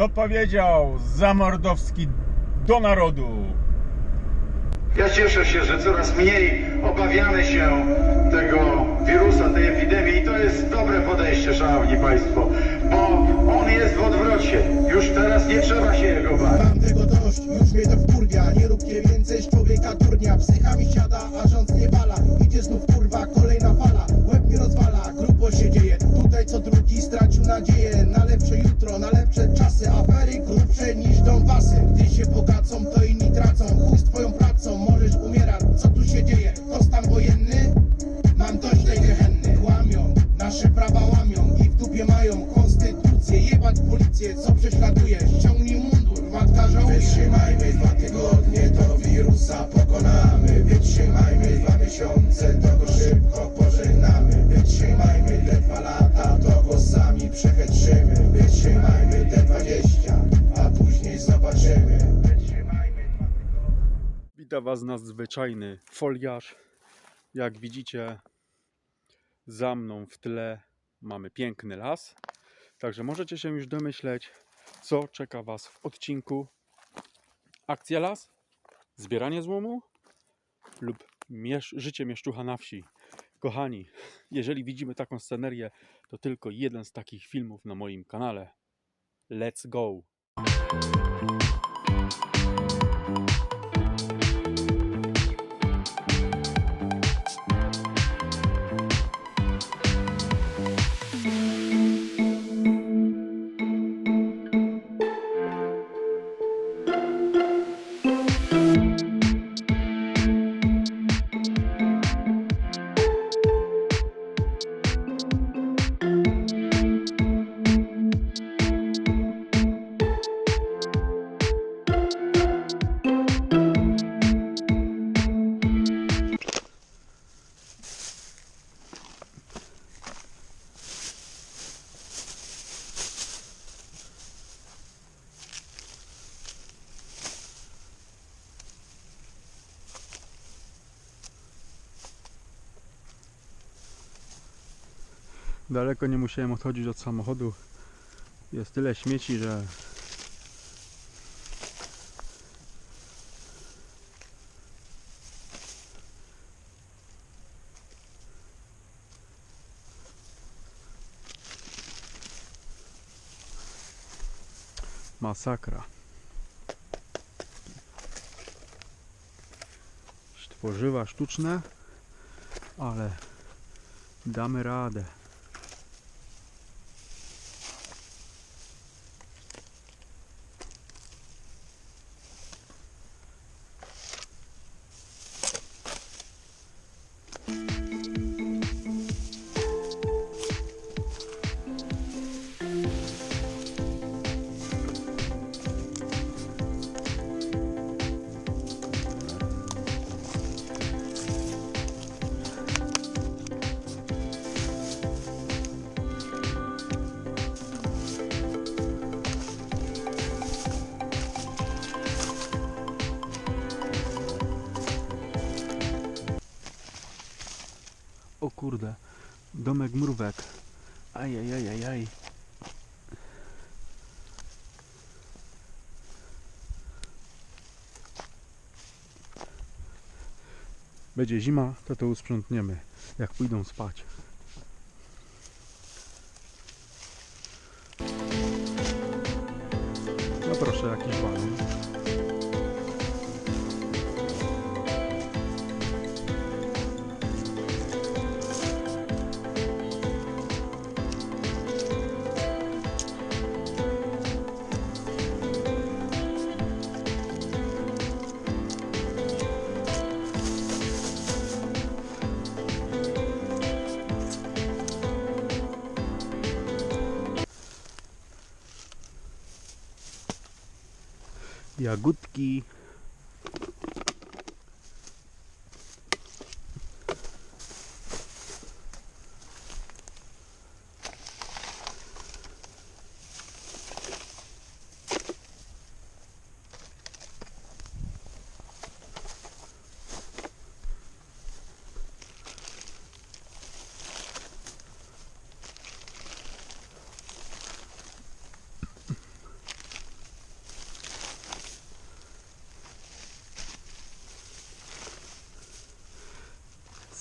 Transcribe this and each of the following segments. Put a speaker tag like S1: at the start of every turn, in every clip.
S1: To powiedział Zamordowski do narodu.
S2: Ja cieszę się, że coraz mniej obawiamy się tego wirusa, tej epidemii i to jest dobre podejście, szanowni państwo, bo on jest w odwrocie. Już teraz nie trzeba się jego bać.
S3: Mam tego dość, już mnie to wkurwia Nie róbcie więcej z człowieka durnia Psycha mi siada, a dupie mają konstytucję Jebać policję, co prześladuje? Ściągnij mundur, matka żałuje. Wytrzymajmy dwa tygodnie, to wirusa pokonamy. Wytrzymajmy dwa miesiące, to go szybko pożegnamy. Wytrzymajmy te dwa lata, to go sami przechytrzymy Wytrzymajmy te dwadzieścia, a później zobaczymy. Wytrzymajmy dwa
S4: Witam Was nadzwyczajny foliarz. Jak widzicie, za mną w tle mamy piękny las. Także możecie się już domyśleć, co czeka Was w odcinku. Akcja las, zbieranie złomu lub miesz- życie mieszczucha na wsi. Kochani, jeżeli widzimy taką scenerię, to tylko jeden z takich filmów na moim kanale. Let's go! Daleko nie musiałem odchodzić od samochodu. Jest tyle śmieci, że masakra. Tworzywa sztuczne, ale damy radę. Kurde, domek mrówek. Ajajajajaj. Będzie zima, to to usprzątniemy, jak pójdą spać. No proszę, jakiś balon. Jagódki.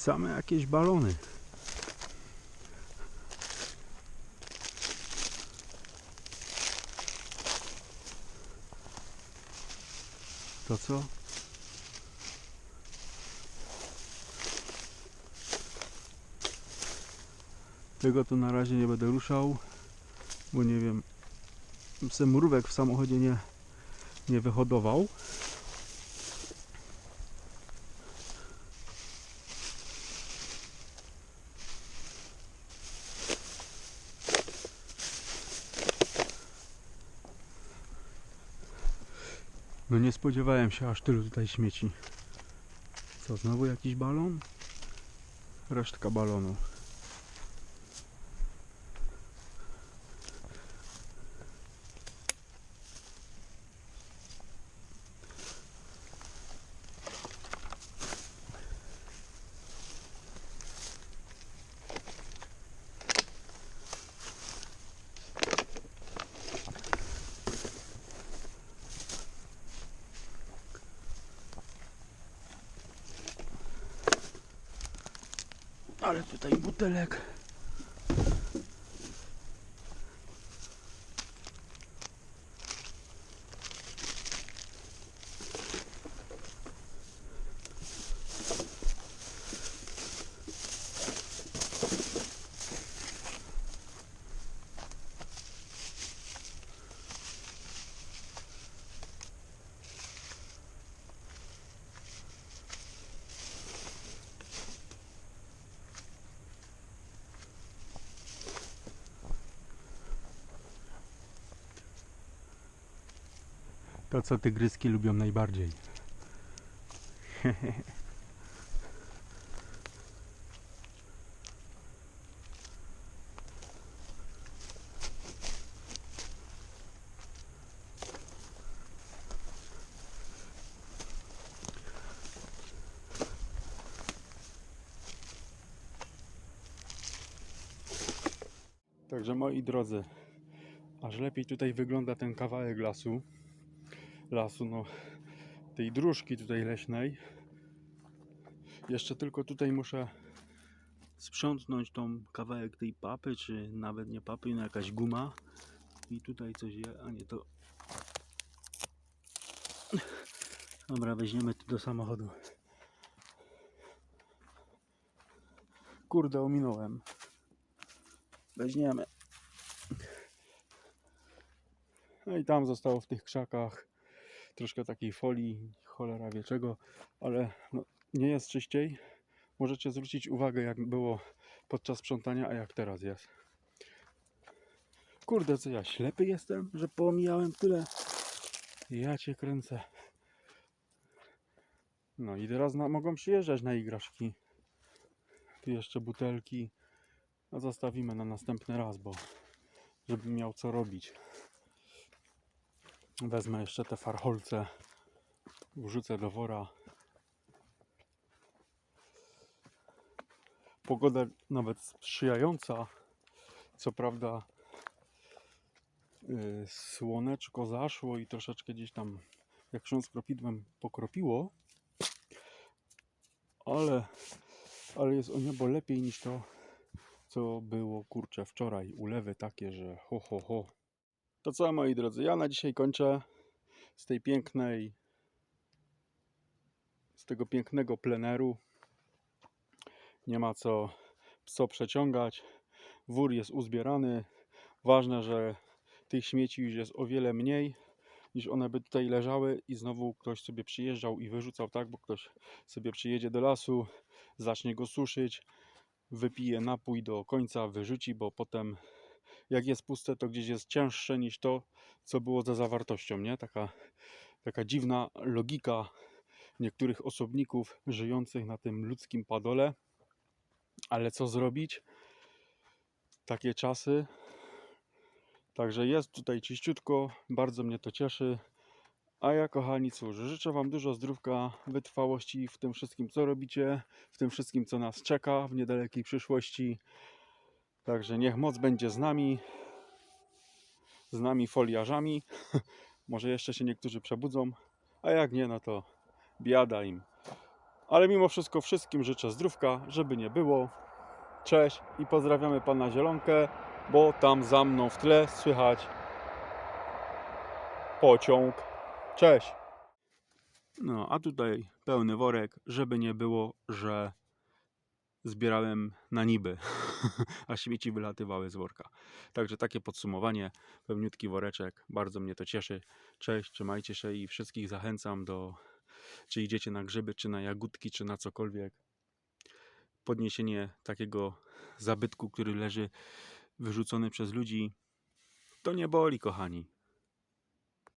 S4: Same jakieś balony. To co? Tego to na razie nie będę ruszał, bo nie wiem, se mrówek w samochodzie nie, nie wyhodował. No nie spodziewałem się aż tylu tutaj śmieci. Co, znowu jakiś balon? Resztka balonu. Ale tutaj butelek. To co tygryski lubią najbardziej. Także moi drodzy, aż lepiej tutaj wygląda ten kawałek lasu. Lasu, no tej dróżki tutaj leśnej. Jeszcze tylko tutaj muszę sprzątnąć tą kawałek tej papy, czy nawet nie papy, no jakaś guma. I tutaj coś je, a nie to. Dobra, weźmiemy tu do samochodu. Kurde, ominąłem. Weźmiemy. No i tam zostało w tych krzakach troszkę takiej folii, cholera wie czego, ale no, nie jest czyściej. Możecie zwrócić uwagę, jak było podczas sprzątania, a jak teraz jest. Kurde, co ja ślepy jestem, że pomijałem tyle. Ja cię kręcę. No i teraz na, mogą przyjeżdżać na igraszki. Tu jeszcze butelki. A zostawimy na następny raz, bo żebym miał co robić. Wezmę jeszcze te farholce, wrzucę do wora. Pogoda nawet sprzyjająca. Co prawda yy, słoneczko zaszło i troszeczkę gdzieś tam jak ksiądz kropidłem pokropiło. Ale, ale jest o niebo lepiej niż to, co było kurczę wczoraj. Ulewy takie, że ho ho ho. To co moi drodzy, ja na dzisiaj kończę z tej pięknej z tego pięknego pleneru. Nie ma co co przeciągać. Wór jest uzbierany. Ważne, że tych śmieci już jest o wiele mniej niż one by tutaj leżały i znowu ktoś sobie przyjeżdżał i wyrzucał tak, bo ktoś sobie przyjedzie do lasu, zacznie go suszyć, wypije napój do końca, wyrzuci, bo potem jak jest puste, to gdzieś jest cięższe niż to, co było za zawartością, nie? Taka, taka dziwna logika niektórych osobników żyjących na tym ludzkim padole. Ale co zrobić? Takie czasy. Także jest tutaj czyściutko, bardzo mnie to cieszy. A ja, kochani, cóż, życzę Wam dużo zdrówka, wytrwałości w tym wszystkim, co robicie, w tym wszystkim, co nas czeka w niedalekiej przyszłości. Także niech moc będzie z nami, z nami foliarzami. Może jeszcze się niektórzy przebudzą, a jak nie, no to biada im. Ale mimo wszystko wszystkim życzę zdrówka, żeby nie było. Cześć i pozdrawiamy pana Zielonkę, bo tam za mną w tle słychać pociąg. Cześć. No, a tutaj pełny worek, żeby nie było, że zbierałem na niby, a śmieci wylatywały z worka. Także takie podsumowanie, pełniutki woreczek, bardzo mnie to cieszy. Cześć, trzymajcie się i wszystkich zachęcam do, czy idziecie na grzyby, czy na jagódki, czy na cokolwiek. Podniesienie takiego zabytku, który leży wyrzucony przez ludzi, to nie boli, kochani.